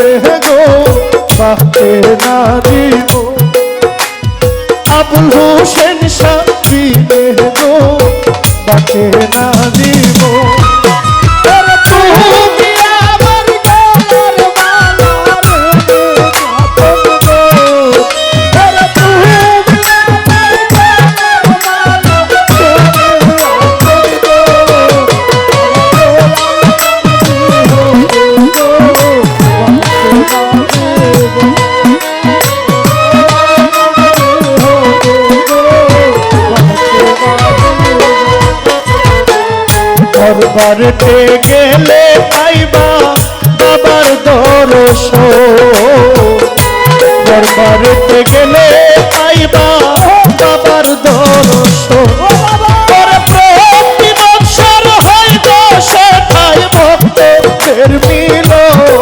বাঁচবে গো বাঁচবে না দিব আবুল হোসেন সাথী গো বাঁচে না দিব দরবারতে গেলে পাইবা বাবার দরস দরবারতে গেলে পাইবা বাবার দরস পরে প্রেম হয় দশে ঠাই ভক্তের মিলন।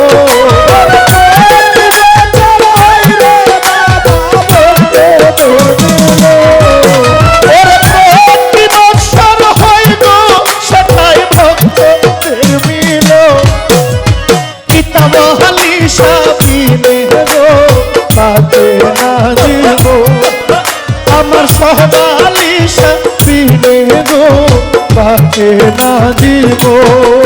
বালিশ পিনে গো বাঁচে না জীবন।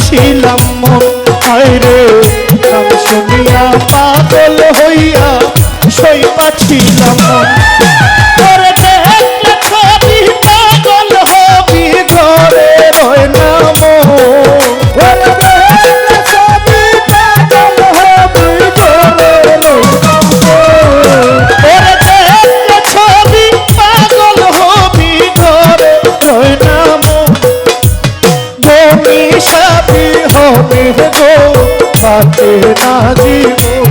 ছিলাম মন রে নাম শুনিয়া পাগল হইয়া শৈবা ছিলাম মন। হাতে না জীবন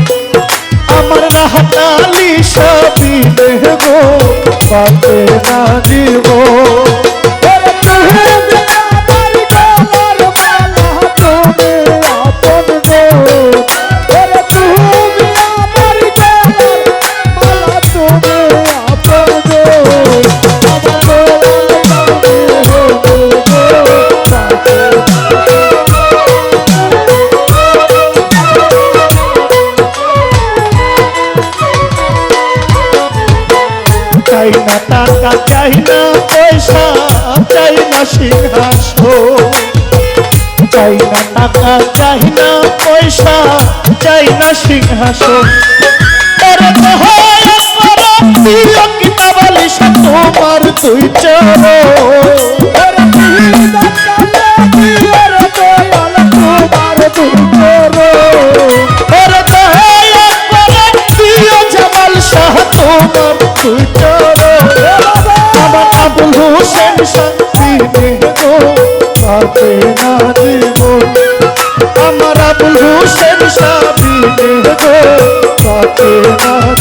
আমার না হাতালি সবই দেব। পাতে না জীবন টাকা চাই না, পয়সা চাই না সিংহাসন। চাই না টাকা, চাই না পয়সা, চাই না সিংহাসন। তোমার দুই চরণ। চেনা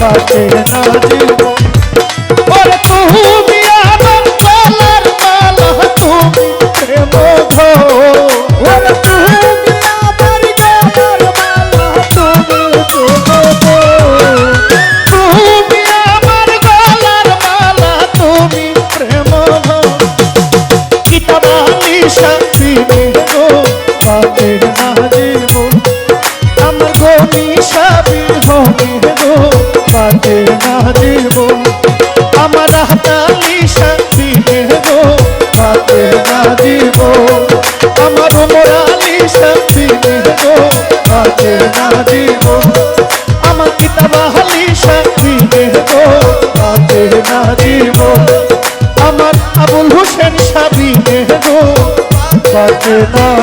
বাঁচে না জীবন ওরে তুমি আমার গলার মালা, তুমি প্রেম ঘো ওরে তুমি আমার গলার মালা, তুমি তুমি আমার গলার মালা, তুমি প্রেম ঘো কিতাবালি শান্তি বাঁচে না জীবন আমার মোরালি শান্তি গো বাঁচে না জীবন আমার কিতাবালি শান্তি গো বাঁচে না জীবন আমার আবুল হোসেন সাবি গো বাঁচে না